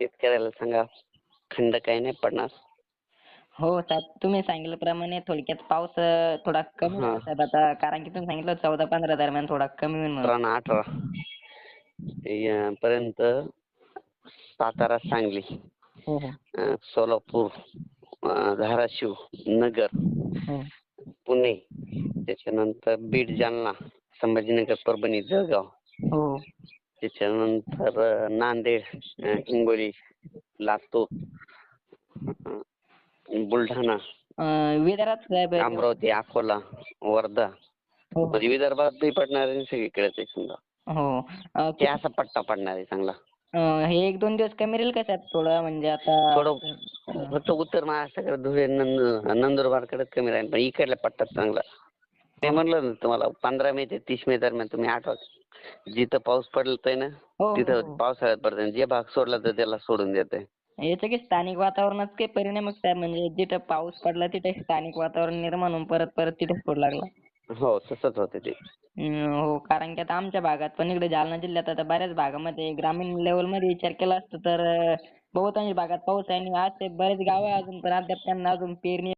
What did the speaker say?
शेतकऱ्याला सांगा. खंड काही नाही पडणार. हो साहेब तुम्ही सांगितल्याप्रमाणे थोडक्यात पाऊस अं, थोडा कमी हा. होईल साहेब. आता कारण की तुम्ही सांगितलं चौदा पंधरा दरम्यान थोडा कमी होईल म्हणून. अठरा ना अठरा. या पर्यंत सातारा सांगली हो हो. अं, सोलापूर अं, धाराशिव नगर हो. पुणे त्याच्यानंतर बीड जालना संभाजीनगर परभणी जळगाव. हो. त्याच्यानंतर नांदेड हिंगोली लातूर बुलढाणा विदर्भात साहेब अमरावती अकोला वर्धा. हो. म्हणजे विदर्भातही पडणार आहे सगळीकडेच आहे समजा. हो. अं, ते असा पट्टा पडणार आहे चांगला. अं, हे एक दोन दिवस कमी राहील का साहेब? थोडं म्हणजे आता थोडं फक्त उत्तर महाराष्ट्राकडे धुळे नंद नंदुरबारकडे कमी राहील पण इकडल्या पट्टात चांगला. ते म्हणलं ना तुम्हाला पंधरा मे ते तीस मे दरम्यान तुम्ही आठवा. जिथं पाऊस पडतोय ना हो, हो, तिथं हो. पावसाळ्यात पडतोय. जे भाग सोडला तर त्याला सोडून देतोय याचं की स्थानिक वातावरणात काही परिणामच साहेब म्हणजे जिथं पाऊस पडला तिथे स्थानिक वातावरण निर्माण होऊन परत परत तिथेच पडू लागला. हो तसंच होते ते. हम्म, हो कारण की आता आमच्या भागात पण इकडे जालना जिल्ह्यात आता बऱ्याच भागामध्ये ग्रामीण लेवलमध्ये विचार केला असता तर अं, बहुतांश भागात पाऊस आहे आणि आज ते बरेच गाव आहे अजून पण अद्याप त्यांना अजून पेरणी